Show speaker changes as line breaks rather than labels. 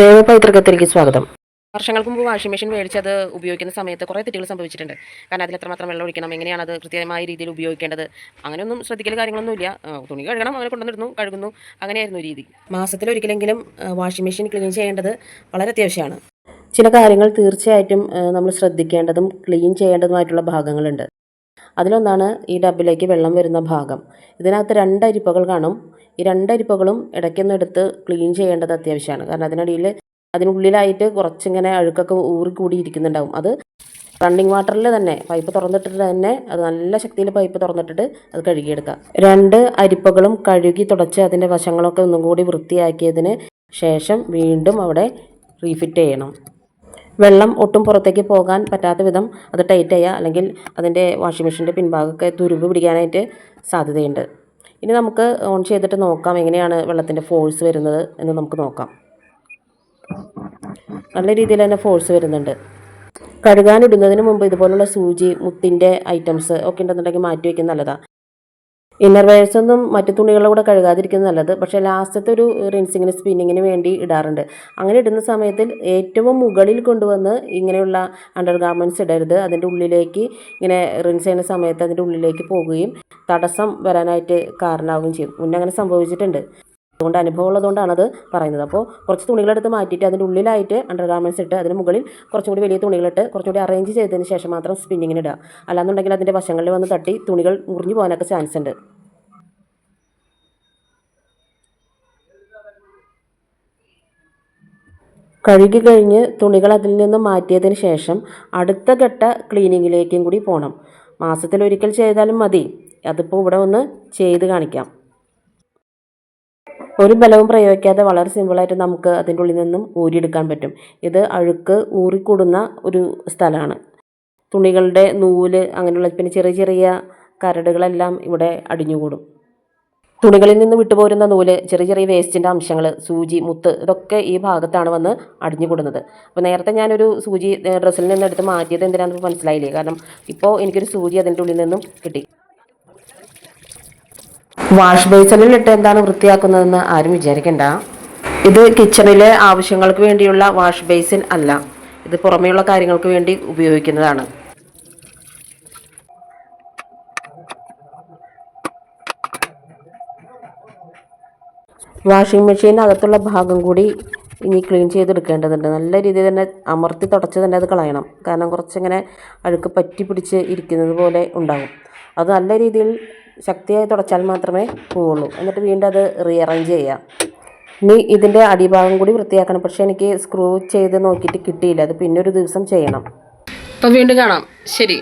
ദേവപൈതൃകത്തിലേക്ക് സ്വാഗതം.
വർഷങ്ങൾക്ക് മുമ്പ് വാഷിംഗ് മെഷീൻ മേടിച്ചത് ഉപയോഗിക്കുന്ന സമയത്ത് കുറേ തെറ്റുകൾ സംഭവിച്ചിട്ടുണ്ട്. കാരണം അതിൽ എത്രമാത്രം വെള്ളം ഒഴിക്കണം എങ്ങനെയാണ് അത് കൃത്യമായ രീതിയിൽ ഉപയോഗിക്കേണ്ടത് അങ്ങനെയൊന്നും ശ്രദ്ധിക്കൽ കാര്യങ്ങളൊന്നുമില്ല തുണി കഴുകണം അങ്ങനെ കൊണ്ടുവന്നിരുന്നു കഴുകുന്നു അങ്ങനെയായിരുന്നു രീതി. മാസത്തിൽ ഒരിക്കലെങ്കിലും വാഷിംഗ് മെഷീൻ ക്ലീൻ ചെയ്യേണ്ടത് വളരെ അത്യാവശ്യമാണ്.
ചില കാര്യങ്ങൾ തീർച്ചയായിട്ടും നമ്മൾ ശ്രദ്ധിക്കേണ്ടതും ക്ലീൻ ചെയ്യേണ്ടതുമായിട്ടുള്ള ഭാഗങ്ങളുണ്ട്. അതിലൊന്നാണ് ഈ ഡബിലേക്ക് വെള്ളം വരുന്ന ഭാഗം. ഇതിനകത്ത് രണ്ട് അരിപ്പകൾ കാണും. ഈ രണ്ടരിപ്പകളും ഇടയ്ക്കൊന്ന് എടുത്ത് ക്ലീൻ ചെയ്യേണ്ടത് അത്യാവശ്യമാണ്. കാരണം അതിനിടയിൽ അതിനുള്ളിലായിട്ട് കുറച്ചിങ്ങനെ അഴുക്കൊക്കെ ഊറിക്കൂടി ഇരിക്കുന്നുണ്ടാവും. അത് റണ്ണിങ് വാട്ടറിൽ തന്നെ പൈപ്പ് തുറന്നിട്ടിട്ട് തന്നെ അത് നല്ല ശക്തിയിൽ പൈപ്പ് തുറന്നിട്ടിട്ട് അത് കഴുകിയെടുക്കുക. രണ്ട് അരിപ്പകളും കഴുകി തുടച്ച് അതിന്റെ വശങ്ങളൊക്കെ ഒന്നും കൂടി വൃത്തിയാക്കിയതിന് ശേഷം വീണ്ടും അവിടെ റീഫിറ്റ് ചെയ്യണം. വെള്ളം ഒട്ടും പുറത്തേക്ക് പോകാൻ പറ്റാത്ത വിധം അത് ടൈറ്റ് ചെയ്യുക അല്ലെങ്കിൽ അതിന്റെ വാഷിംഗ് മെഷീന്റെ പിൻഭാഗമൊക്കെ തുരുമ്പ് പിടിക്കാനായിട്ട് സാധ്യതയുണ്ട്. ഇനി നമുക്ക് ഓൺ ചെയ്തിട്ട് നോക്കാം എങ്ങനെയാണ് വെള്ളത്തിന്റെ ഫോഴ്സ് വരുന്നത് എന്ന് നമുക്ക് നോക്കാം. നല്ല രീതിയിൽ തന്നെ ഫോഴ്സ് വരുന്നുണ്ട്. കഴുകാനിടുന്നതിന് മുമ്പ് ഇതുപോലുള്ള സൂചി മുത്തിന്റെ ഐറ്റംസ് ഒക്കെ ഉണ്ടെന്നുണ്ടെങ്കിൽ മാറ്റി വയ്ക്കുന്നത് നല്ലതാണ് ഇന്നർ വെയർസൊന്നും മറ്റു തുണികളുടെ കൂടെ കഴുകാതിരിക്കുന്നത് നല്ലത്. പക്ഷേ ലാസ്റ്റത്തെ ഒരു റിൻസിങ്ങിന് സ്പിന്നിങ്ങിന് വേണ്ടി ഇടാറുണ്ട്. അങ്ങനെ ഇടുന്ന സമയത്തിൽ ഏറ്റവും മുകളിൽ കൊണ്ടുവന്ന് ഇങ്ങനെയുള്ള അണ്ടർ ഗാർമെന്റ്സ് ഇടരുത്. അതിന്റെ ഉള്ളിലേക്ക് ഇങ്ങനെ റിൻസ് ചെയ്യുന്ന സമയത്ത് അതിന്റെ ഉള്ളിലേക്ക് പോകുകയും തടസ്സം വരാനായിട്ട് കാരണമാവുകയും ചെയ്യും. മുന്നേ അങ്ങനെ സംഭവിച്ചിട്ടുണ്ട്. അതുകൊണ്ട് അനുഭവം ഉള്ളതുകൊണ്ടാണ് അത് പറയുന്നത്. അപ്പോൾ കുറച്ച് തുണികളെടുത്ത് മാറ്റിയിട്ട് അതിന്റെ ഉള്ളിലായിട്ട് അണ്ടർ ഗാർമെന്റ്സ് ഇട്ട് അതിന് മുകളിൽ കുറച്ചും കൂടി വലിയ തുണികളിട്ട് കുറച്ചും കൂടി അറേഞ്ച് ചെയ്തതിന് ശേഷം മാത്രം സ്പിന്നിങ്ങിന് ഇടുക. അല്ലാന്നുണ്ടെങ്കിൽ അതിന്റെ വശങ്ങളിൽ വന്ന് തട്ടി തുണികൾ മുറിഞ്ഞു പോകാനൊക്കെ ചാൻസ് ഉണ്ട്. കഴുകി കഴിഞ്ഞ് തുണികൾ അതിൽ നിന്ന് മാറ്റിയതിന് ശേഷം അടുത്ത ഘട്ട ക്ലീനിങ്ങിലേക്കും കൂടി പോകണം മാസത്തിലൊരിക്കൽ ചെയ്താലും മതി. അതിപ്പോൾ ഇവിടെ ഒന്ന് ചെയ്ത് കാണിക്കാം. ഒരു ബലവും പ്രയോഗിക്കാതെ വളരെ സിമ്പിളായിട്ട് നമുക്ക് അതിന്റെ ഉള്ളിൽ നിന്നും ഊരിയെടുക്കാൻ പറ്റും. ഇത് അഴുക്ക് ഊറിക്കൂടുന്ന ഒരു സ്ഥലമാണ്. തുണികളുടെ നൂൽ അങ്ങനെയുള്ള പിന്നെ ചെറിയ ചെറിയ കരടുകളെല്ലാം ഇവിടെ അടിഞ്ഞുകൂടും. തുണികളിൽ നിന്ന് വിട്ടുപോരുന്ന നൂൽ ചെറിയ ചെറിയ വേസ്റ്റിന്റെ അംശങ്ങൾ സൂചി മുത്ത് ഇതൊക്കെ ഈ ഭാഗത്താണ് വന്ന് അടിഞ്ഞുകൂടുന്നത്. അപ്പോൾ നേരത്തെ ഞാനൊരു സൂചി ഡ്രസ്സിൽ നിന്ന് എടുത്ത് മാറ്റിയത് എന്തിനാണെന്ന് മനസ്സിലായില്ലേ? കാരണം ഇപ്പോൾ എനിക്കൊരു സൂചി അതിന്റെ ഉള്ളിൽ നിന്നും കിട്ടി. വാഷ് ബേസിനിൽ ഇട്ട് എന്താണ് വൃത്തിയാക്കുന്നതെന്ന് ആരും വിചാരിക്കണ്ട. ഇത് കിച്ചണിലെ ആവശ്യങ്ങൾക്ക് വേണ്ടിയുള്ള വാഷ് ബേസിൻ അല്ല. ഇത് പുറമേയുള്ള കാര്യങ്ങൾക്ക് വേണ്ടി ഉപയോഗിക്കുന്നതാണ്. വാഷിംഗ് മെഷീനകത്തുള്ള ഭാഗം കൂടി ഇനി ക്ലീൻ ചെയ്തെടുക്കേണ്ടതുണ്ട്. നല്ല രീതിയിൽ തന്നെ അമർത്തി തുടച്ച് തന്നെ അത് കളയണം. കാരണം കുറച്ചിങ്ങനെ അഴുക്ക് പറ്റി പിടിച്ച് ഇരിക്കുന്നത് പോലെ ഉണ്ടാകും അത് നല്ല രീതിയിൽ ശക്തിയായി തുടച്ചാൽ മാത്രമേ പോവുള്ളൂ. എന്നിട്ട് വീണ്ടും അത് റീഅറേഞ്ച് ചെയ്യാം. ഇനി ഇതിന്റെ അടിഭാഗം കൂടി വൃത്തിയാക്കണം. പക്ഷേ എനിക്ക് സ്ക്രൂ ചെയ്ത് നോക്കിയിട്ട് കിട്ടിയില്ല. അത് പിന്നൊരു ദിവസം ചെയ്യണം.
അപ്പോൾ വീണ്ടും കാണാം. ശരി.